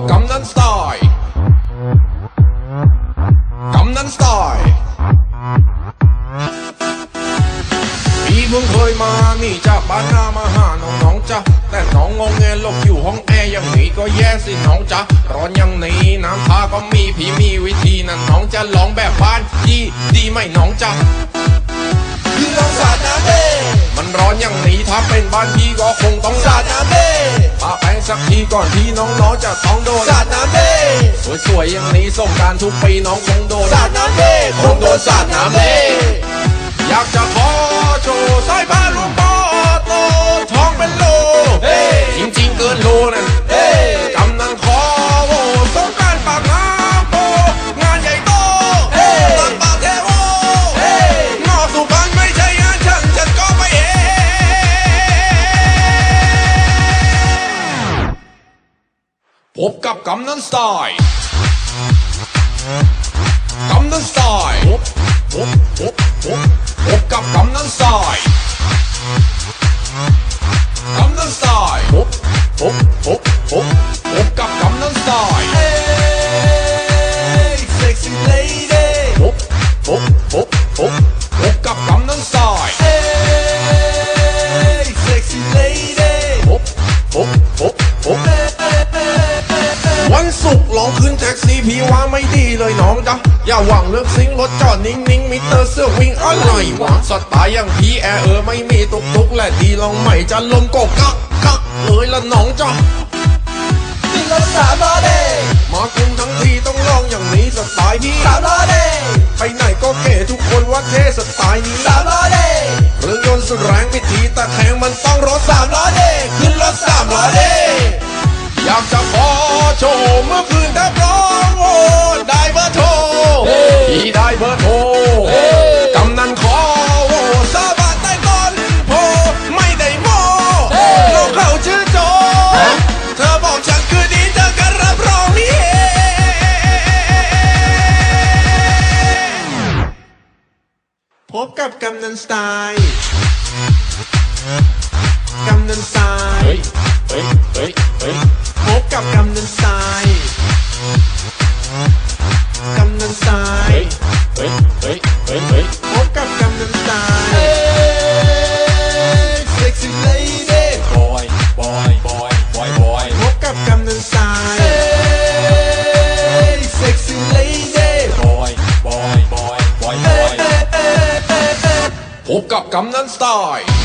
กับกำนันสไตล์กำนันสไตล์พี่เพิ่งเคยมานี่จากบ้านนามาหาน้องน้องๆจ้ะแต่น้องงงเงหลบอยู่ห้องแอร์อย่างนี้ก็แย่สิน้องจ้ะร้อนอย่างนี้น้ำท่าก็มีพี่มีวิธีนั่นน้องจะลองแบบบ้านยี่ดีไหมน้องจ้ะพี่ลองสาดน้ำเด้มันร้อนอย่างนี้ถ้าเป็นบ้านพี่ก็คงต้องสาดน้ำเด้ปา แป้งสักทีก่อนที่น้องๆจะต้องโดนสาดน้ำเด้สวยๆอย่างนี้ส่งกรารทุกปีน้องคงโดนสาดน้ำเด้คงโดนสาดน้ำเด้ พบกับกำนันสไตล์กำนันสไตล์พบพบพบพบ ลองขึ้นแท็กซี่พี่ว่าไม่ดีเลยน้องจ๊ะอย่าหวังเลือกซิงรถจอดนิ่งๆมิเตอร์เสื้อวิ่งอะไรวะสไตล์อย่างพี่แอร์เออไม่มีตุกตุกๆและดีลองใหม่จะลมก็กักกักเลยละน้องจ๊ะพี่ลองสาดมาเด้มากรุงทั้งทีต้องลองอย่างนี้สไตล์พี่สาดมาเด้ไปไหนก็เก๋ทุกคนว่าเท่สไตล์นี้สาดมาเด้เครื่องยนต์สุดแรงพิธีตะแคงมันต้องรถสามล้อเด้ขึ้นรถสามล้อเด้อยากจะขอ กับกำนันสไตล์กำนันสไตล์เฮ้ยเฮ้ยเฮ้ยพบกับกำนันสไตล์กำนันสไตเฮ้ยล์ พบกับกำนันสไตล์